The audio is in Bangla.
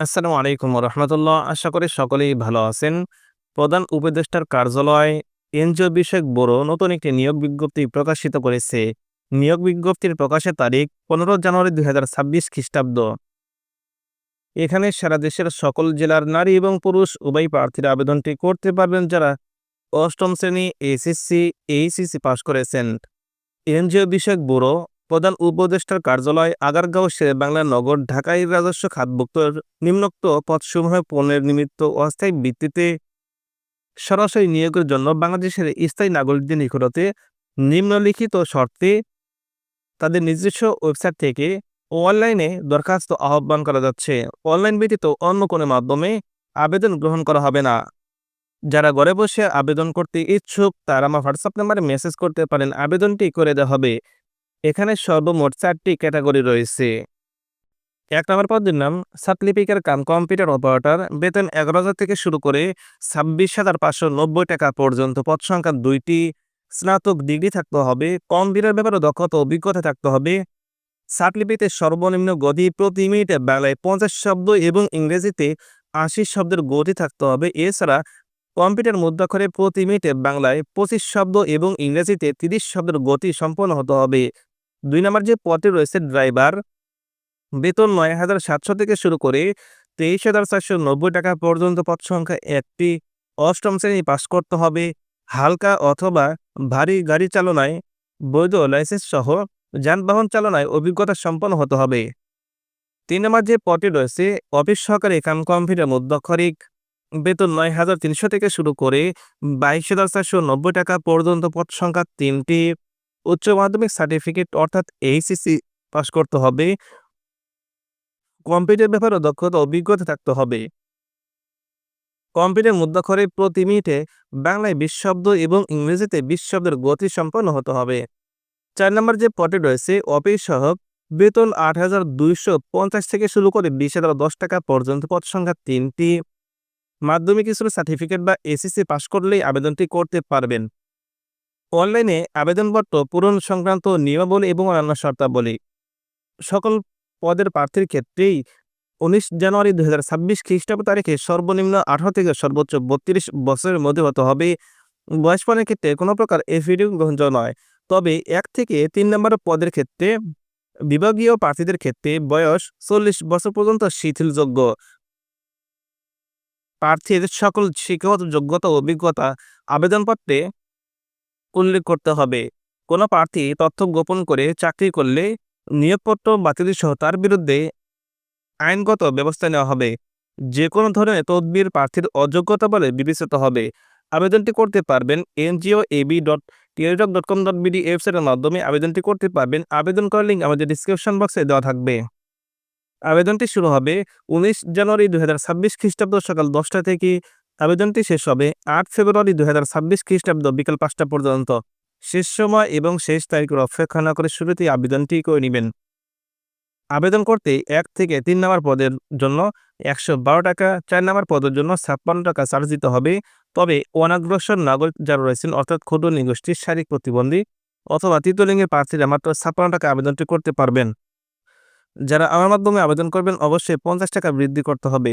আসসালামু আলাইকুম রহমতুল্লাহ আশা করি সকলেই ভালো আছেন। প্রধান উপদেষ্টার কার্যালয় এনজিও বিষয়ক বড় নতুন একটি নিয়োগ বিজ্ঞপ্তি প্রকাশিত করেছে। নিয়োগ বিজ্ঞপ্তির প্রকাশের তারিখ পনেরো জানুয়ারি দুই হাজার ছাব্বিশ খ্রিস্টাব্দ। এখানে সারা দেশের সকল জেলার নারী এবং পুরুষ উভয় প্রার্থীরা আবেদনটি করতে পারবেন যারা অষ্টম শ্রেণি, এসএসসি, এইচএসসি পাশ করেছেন। এনজিও বিষয়ক ব্যুরো প্রধান উপদেষ্টার কার্যালয় আগারগাঁও বাংলা নগর ঢাকায় রাজস্ব খাতভুক্ত নিম্নোক্ত পদসমূহ পণ্যের নিমিত্ত অস্থায়ী ভিত্তিতে সরাসরি নিয়োগের জন্য বাংলাদেশের স্থায়ী নাগরিকদের নিকটতে নিম্নলিখিত শর্তে তাদের নিজস্ব ওয়েবসাইট থেকে অনলাইনে দরখাস্ত আহ্বান করা যাচ্ছে। অনলাইন ব্যতীত অন্য কোনো মাধ্যমে আবেদন গ্রহণ করা হবে না। যারা ঘরে বসে আবেদন করতে ইচ্ছুক তারা আমার হোয়াটসঅ্যাপ নাম্বারে মেসেজ করতে পারেন। আবেদনটি করে দেওয়া হবে। এখানে সর্বমোট চারটি ক্যাটাগরি রয়েছে। এক নম্বর পদের নাম সাতলিপিকার কাম কম্পিউটার অপারেটর। বেতন এগারো হাজার থেকে শুরু করে ছাব্বিশ হাজার পাঁচশো নব্বই টাকা পর্যন্ত পদ সংখ্যা দুইটি। স্নাতক ডিগ্রি থাকতে হবে কম্পিউটার ব্যাপারে দক্ষতা অভিজ্ঞতা থাকতে হবে। সাতলিপিতে সর্বনিম্ন গতি প্রতি মিনিটে বাংলায় পঞ্চাশ শব্দ এবং ইংরেজিতে আশি শব্দের গতি থাকতে হবে। এছাড়া কম্পিউটার মুদ্রাক্ষরে প্রতি মিনিটে বাংলায় পঁচিশ শব্দ এবং ইংরেজিতে তিরিশ শব্দের গতি সম্পন্ন হতে হবে। দুই নম্বর যে পদটি রয়েছে ড্রাইভার বেতন নয় হাজার সাতশো থেকে শুরু করে তেইশ হাজার চারশো নব্বই টাকা পর্যন্ত পদ সংখ্যা একটি। অষ্টম শ্রেণি পাস করতে হবে। হালকা অথবা ভারী গাড়ি চালনায় বৈধ লাইসেন্স সহ যানবাহন চালনায় অভিজ্ঞতা সম্পন্ন হতে হবে। তিন নম্বর যে পদটি রয়েছে, অফিস সহকারী কাম কম্পিউটার মুদ্রাক্ষরিক বেতন নয় হাজার তিনশো থেকে শুরু করে বাইশ হাজার চারশো নব্বই টাকা পর্যন্ত পদ সংখ্যা তিনটি। উচ্চ মাধ্যমিক সার্টিফিকেট অর্থাৎ এইচএসসি পাশ করতে হবে। কম্পিউটার ব্যাপারে দক্ষতা অভিজ্ঞতা থাকতে হবে। কম্পিউটার মুদ্রাক্ষরে প্রতি মিনিটে বাংলায় বিশ শব্দ এবং ইংরেজিতে বিশ শব্দের গতি সম্পন্ন হতে হবে। চার নম্বর যে পদে রয়েছে, অফিস সহক বেতন আট হাজার দুইশো পঞ্চাশ থেকে শুরু করে বিশ হাজার দশ টাকা পর্যন্ত পদ সংখ্যা তিনটি। মাধ্যমিক স্কুলের সার্টিফিকেট বা এসএসসি পাশ করলেই আবেদনটি করতে পারবেন। অনলাইনে আবেদনপত্র, পূরণ সংক্রান্ত নিয়মাবলী এবং অন্যান্য শর্তাবলী। সকল পদের প্রার্থীর ক্ষেত্রেই উনিশ জানুয়ারি দু হাজার ছাব্বিশ খ্রিস্টাব্দ তারিখে সর্বনিম্ন আঠারো থেকে সর্বোচ্চ বত্রিশ বছরের মধ্যে হতে হবে। বয়স পণের ক্ষেত্রে কোনো প্রকার এফিডিউ গ্রহণযোগ্য নয়। তবে এক থেকে তিন নম্বর পদের ক্ষেত্রে বিভাগীয় প্রার্থীদের ক্ষেত্রে বয়স চল্লিশ বছর পর্যন্ত শিথিলযোগ্য। প্রার্থীর সকল শিক্ষাগত যোগ্যতা অভিজ্ঞতা আবেদনপত্রে উল্লেখ করতে হবে। কোনো প্রার্থী তথ্য গোপন করে চাকরি করলে নিয়োগপত্র বাতিল সহ তার বিরুদ্ধে আইনগত ব্যবস্থা নেওয়া হবে। যে কোনো ধরনের তদবির প্রার্থীর অযোগ্যতা বলে বিবেচিত হবে। আবেদনটি করতে পারবেন NGO AB dot teletalk dot com dot BD ওয়েবসাইটের মাধ্যমে আবেদনটি করতে পারবেন। আবেদন করার লিঙ্ক আমাদের ডিসক্রিপশন বক্সে দেওয়া থাকবে। আবেদনটি শুরু হবে উনিশ জানুয়ারি দু হাজার ছাব্বিশ খ্রিস্টাব্দ সকাল দশটা থেকে আবেদনটি শেষ হবে আট ফেব্রুয়ারি দু হাজার ছাব্বিশ খ্রিস্টাব্দ বিকাল পাঁচটা পর্যন্ত। শেষ সময় এবং শেষ তারিখের অপেক্ষা না করে শুরুতেই আবেদনটি করে নেবেন। আবেদন করতে এক থেকে তিন নম্বর পদের জন্য একশো বারো টাকা, চার নম্বর পদের জন্য ছাপ্পান্ন টাকা চার্জ দিতে হবে। তবে অনাগ্রসর নাগরিক যারা রয়েছেন, অর্থাৎ ক্ষুদ্র নিগোষ্ঠীর শারীরিক প্রতিবন্ধী অথবা তৃতীয় লিঙ্গের প্রার্থীরা মাত্র ছাপ্পান্ন টাকা আবেদনটি করতে পারবেন। যারা আমার মাধ্যমে আবেদন করবেন, অবশ্যই পঞ্চাশ টাকা বৃদ্ধি করতে হবে।